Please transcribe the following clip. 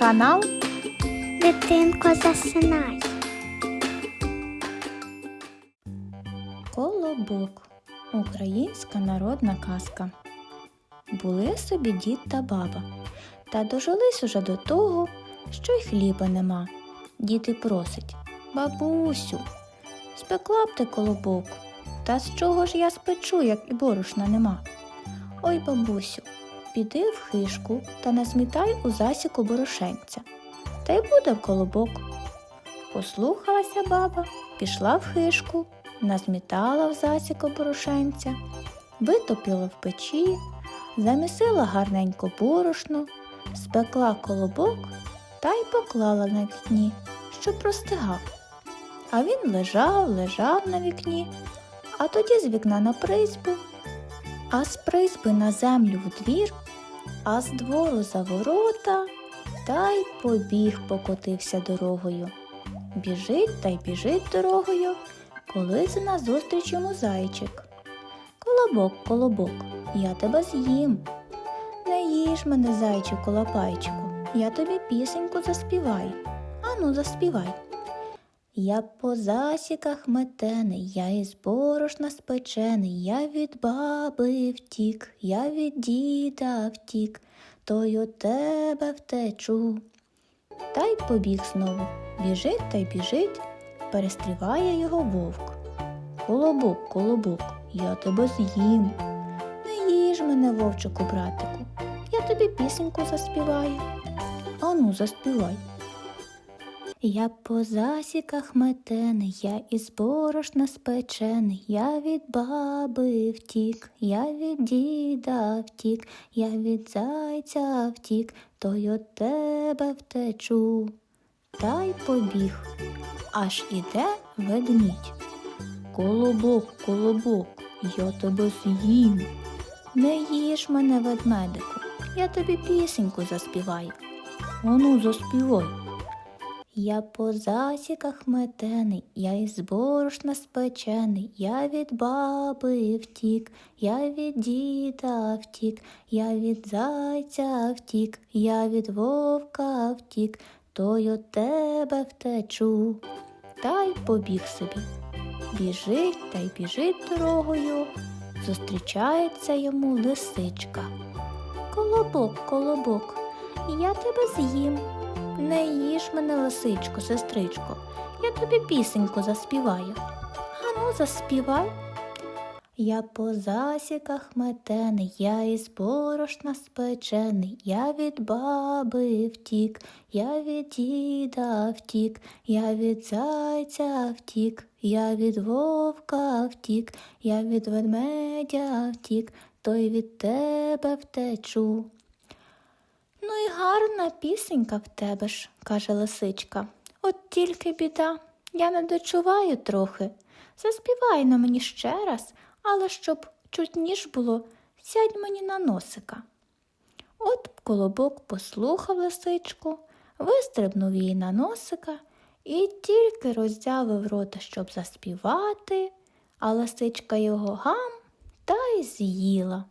Канал Дитинко засинай. Колобок. Українська народна казка. Були собі дід та баба, та дожились уже до того, що й хліба нема. Дід і просить Бабусю, спекла б ти колобок, та з чого ж я спечу, як і борошна нема? Ой, бабусю, піди в хишку та назмітай у засіку борошенця, та й буде колобок. Послухалася баба, пішла в хишку, назмітала в засіку борошенця, витопила в печі, замісила гарненько борошно, спекла колобок та й поклала на вікні, щоб простигав. А він лежав, лежав на вікні, а тоді з вікна на призьбу, а з призьби на землю в двір, а з двору за ворота, та й побіг покотився дорогою. Біжить та й біжить дорогою, коли це назустріч йому зайчик. Колобок, колобок, я тебе з'їм. Не їж мене, зайчику лапайчику, я тобі пісеньку заспіваю. Ану, заспівай. Я по засіках метений, я із борошна спечений, я від баби втік, я від діда втік, то й у тебе втечу. Та й побіг знову. Біжить та й біжить, перестріває його вовк. Колобок, колобок, я тебе з'їм. Не їж мене, вовчику, братику, я тобі пісеньку заспіваю. Ану, заспівай. Я по засіках метений, я із борошна спечений, я від баби втік, я від діда втік, я від зайця втік, то й от тебе втечу. Та й побіг, аж іде ведмідь. Колобок, колобок, я тебе з'їм. Не їж мене, ведмедику, я тобі пісеньку заспіваю. Ану, заспівай. Я по засіках метений, я із борошна спечений, я від баби втік, я від діда втік, я від зайця втік, я від вовка втік, то й от тебе втечу. Та й побіг собі. Біжить та й біжить дорогою, зустрічається йому лисичка. Колобок, колобок, я тебе з'їм. Не їж мене, лисичко, сестричко, я тобі пісеньку заспіваю. Ану, заспівай. Я по засіках метений, я із борошна спечений, я від баби втік, я від діда втік, я від зайця втік, я від вовка втік, я від ведмедя втік, то й від тебе втечу. Ну і гарна пісенька в тебе ж, каже лисичка. От тільки біда, я не дочуваю трохи. Заспівай на мені ще раз, але щоб чутніш було, сядь мені на носика. От колобок послухав лисичку, вистрибнув їй на носика і тільки роззявив рота, щоб заспівати, а лисичка його гам та й з'їла.